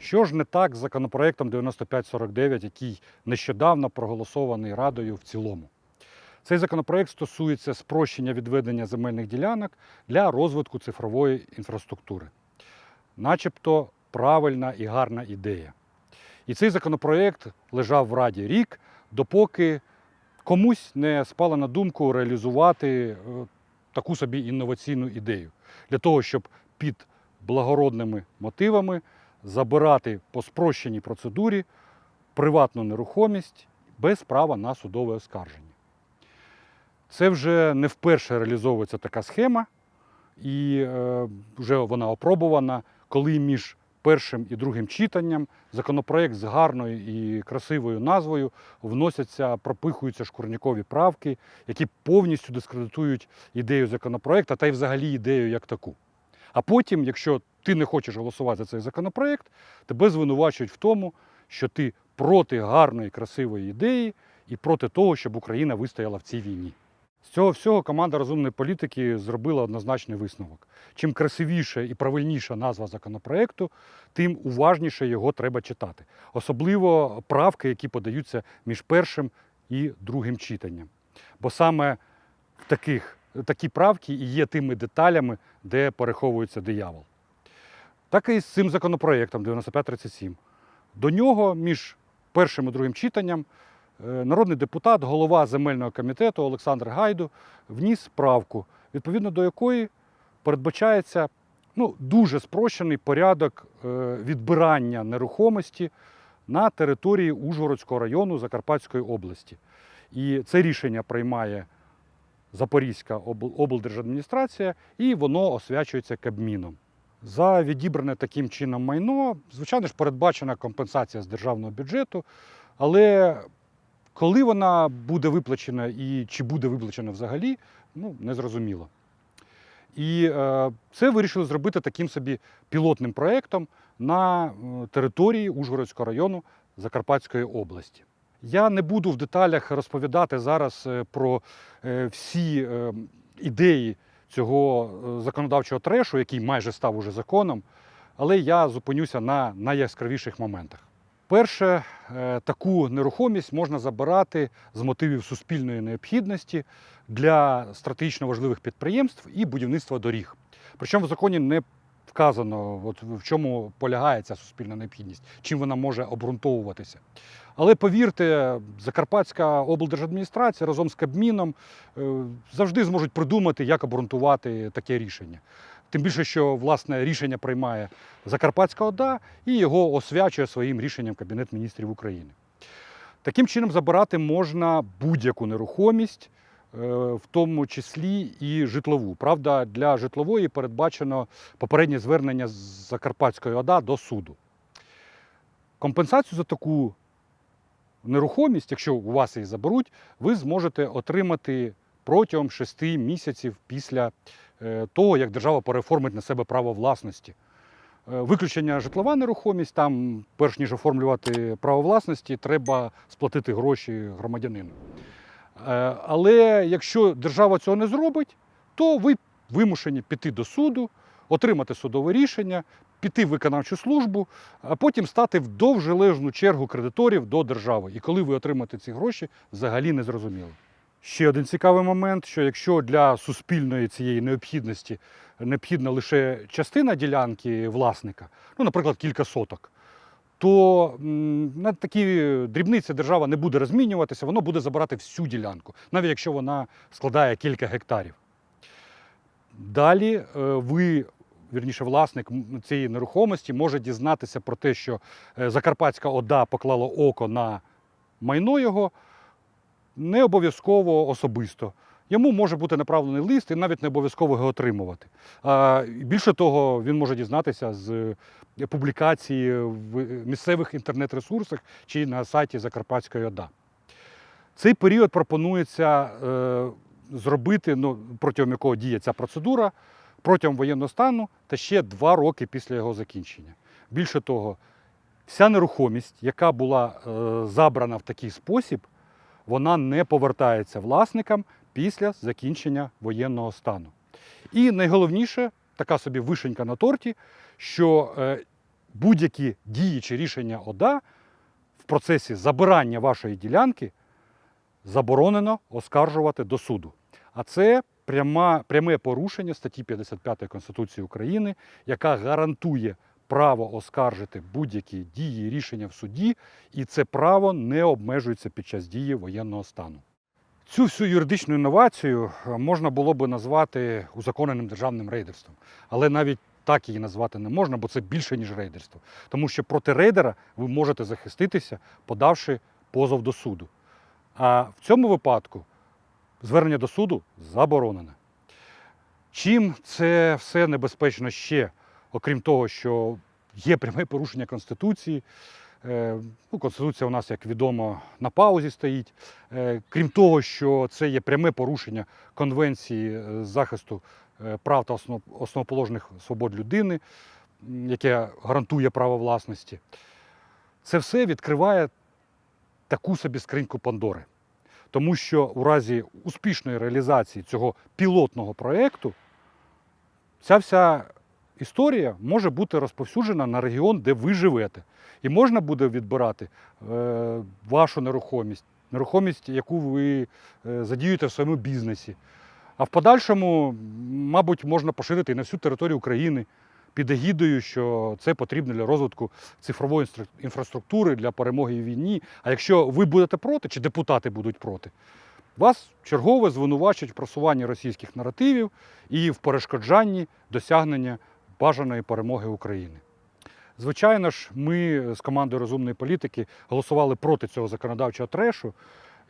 Що ж не так з законопроектом 9549, який нещодавно проголосований Радою в цілому? Цей законопроект стосується спрощення відведення земельних ділянок для розвитку цифрової інфраструктури. Начебто правильна і гарна ідея. І цей законопроект лежав в Раді рік, допоки комусь не спала на думку реалізувати е, таку собі інноваційну ідею для того, щоб під благородними мотивами забирати по спрощеній процедурі приватну нерухомість без права на судове оскарження. Це вже не вперше реалізовується така схема, і е, вже вона опробувана, коли між першим і другим читанням законопроект з гарною і красивою назвою вносяться, пропихуються шкурнякові правки, які повністю дискредитують ідею законопроекту та й взагалі ідею як таку. А потім, якщо ти не хочеш голосувати за цей законопроект, тебе звинувачують в тому, що ти проти гарної, красивої ідеї і проти того, щоб Україна вистояла в цій війні. З цього всього команда розумної політики зробила однозначний висновок. Чим красивіша і правильніша назва законопроекту, тим уважніше його треба читати. Особливо правки, які подаються між першим і другим читанням. Бо саме таких, такі правки і є тими деталями, де переховується диявол. Так і з цим законопроектом 9537. До нього між першим і другим читанням е, народний депутат, голова земельного комітету Олександр Гайду вніс правку, відповідно до якої передбачається ну, дуже спрощений порядок е, відбирання нерухомості на території Ужгородського району Закарпатської області. І це рішення приймає Запорізька облдержадміністрація, і воно освячується Кабміном. За відібране таким чином майно, звичайно ж, передбачена компенсація з державного бюджету, але коли вона буде виплачена і чи буде виплачена взагалі, ну, незрозуміло. І е, це вирішили зробити таким собі пілотним проєктом на е, території Ужгородського району Закарпатської області. Я не буду в деталях розповідати зараз е, про е, всі ідеї цього е, законодавчого трешу, який майже став уже законом, але я зупинюся на найяскравіших моментах. Перше, е, таку нерухомість можна забирати з мотивів суспільної необхідності для стратегічно важливих підприємств і будівництва доріг. Причому в законі не вказано, от в чому полягає ця суспільна необхідність, чим вона може обґрунтовуватися. Але повірте, Закарпатська облдержадміністрація разом з Кабміном е, завжди зможуть придумати, як обґрунтувати таке рішення. Тим більше, що власне рішення приймає Закарпатська ОДА і його освячує своїм рішенням Кабінет міністрів України. Таким чином забирати можна будь-яку нерухомість, в тому числі і житлову. Правда, для житлової передбачено попереднє звернення з Закарпатської ОДА до суду. Компенсацію за таку нерухомість, якщо у вас її заберуть, ви зможете отримати протягом 6 місяців після е, того, як держава переформить на себе право власності. Е, Виключення житлова нерухомість, там, перш ніж оформлювати право власності, треба сплатити гроші громадянину. Е, Але якщо держава цього не зробить, то ви вимушені піти до суду, отримати судове рішення, піти в виконавчу службу, а потім стати в довжележну чергу кредиторів до держави. І коли ви отримаєте ці гроші, взагалі не зрозуміло. Ще один цікавий момент, що якщо для суспільної цієї необхідності необхідна лише частина ділянки власника, ну, наприклад, кілька соток, то на такі дрібниці держава не буде розмінюватися, воно буде забирати всю ділянку, навіть якщо вона складає кілька гектарів. Далі е, ви, вірніше, власник цієї нерухомості може дізнатися про те, що е, Закарпатська ОДА поклала око на майно його, не обов'язково особисто. Йому може бути направлений лист і навіть не обов'язково його отримувати. Більше того, він може дізнатися з е, публікації в місцевих інтернет-ресурсах чи на сайті Закарпатської ОДА. Цей період пропонується е, зробити, ну, протягом якого діє ця процедура, протягом воєнного стану та ще два роки після його закінчення. Більше того, вся нерухомість, яка була е, забрана в такий спосіб, вона не повертається власникам після закінчення воєнного стану. І найголовніше, така собі вишенька на торті, що е, будь-які дії чи рішення ОДА в процесі забирання вашої ділянки заборонено оскаржувати до суду. А це пряма, пряме порушення статті 55 Конституції України, яка гарантує право оскаржити будь-які дії рішення в суді, і це право не обмежується під час дії воєнного стану. Цю всю юридичну інновацію е, можна було би назвати узаконеним державним рейдерством, але навіть так її назвати не можна, бо це більше ніж рейдерство. Тому що проти рейдера ви можете захиститися, подавши позов до суду. А в цьому випадку звернення до суду заборонене. Чим це все небезпечно ще, окрім того, що є пряме порушення Конституції. Е, Ну, Конституція у нас, як відомо, на паузі стоїть. Е, Крім того, що це є пряме порушення Конвенції е, захисту прав та основоположних свобод людини, яке гарантує право власності. Це все відкриває таку собі скриньку Пандори. Тому що у разі успішної реалізації цього пілотного проєкту ця вся історія може бути розповсюджена на регіон, де ви живете. І можна буде відбирати е, вашу нерухомість, нерухомість, яку ви е, задіюєте в своєму бізнесі. А в подальшому, мабуть, можна поширити і на всю територію України під егідою, що це потрібно для розвитку цифрової інфраструктури для перемоги в війні. А якщо ви будете проти, чи депутати будуть проти, вас чергове звинувачують в просуванні російських наративів і в перешкоджанні досягнення бажаної перемоги України. Звичайно ж, ми з командою розумної політики голосували проти цього законодавчого трешу.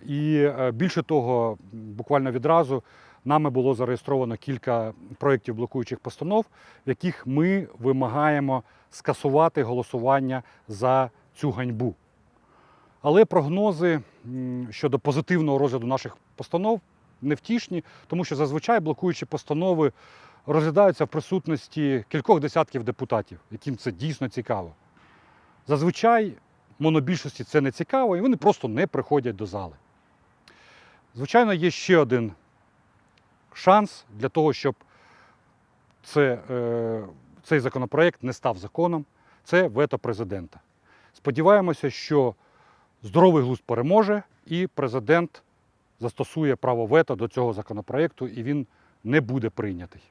І е, більше того, буквально відразу нами було зареєстровано кілька проєктів блокуючих постанов, в яких ми вимагаємо скасувати голосування за цю ганьбу. Але прогнози щодо позитивного розгляду наших постанов невтішні, тому що зазвичай блокуючі постанови розглядаються в присутності кількох десятків депутатів, яким це дійсно цікаво. Зазвичай монобільшості це не цікаво, і вони просто не приходять до зали. Звичайно, є ще один шанс для того, щоб це, е, цей законопроект не став законом. Це вето президента. Сподіваємося, що здоровий глузд переможе, і президент застосує право вето до цього законопроекту, і він не буде прийнятий.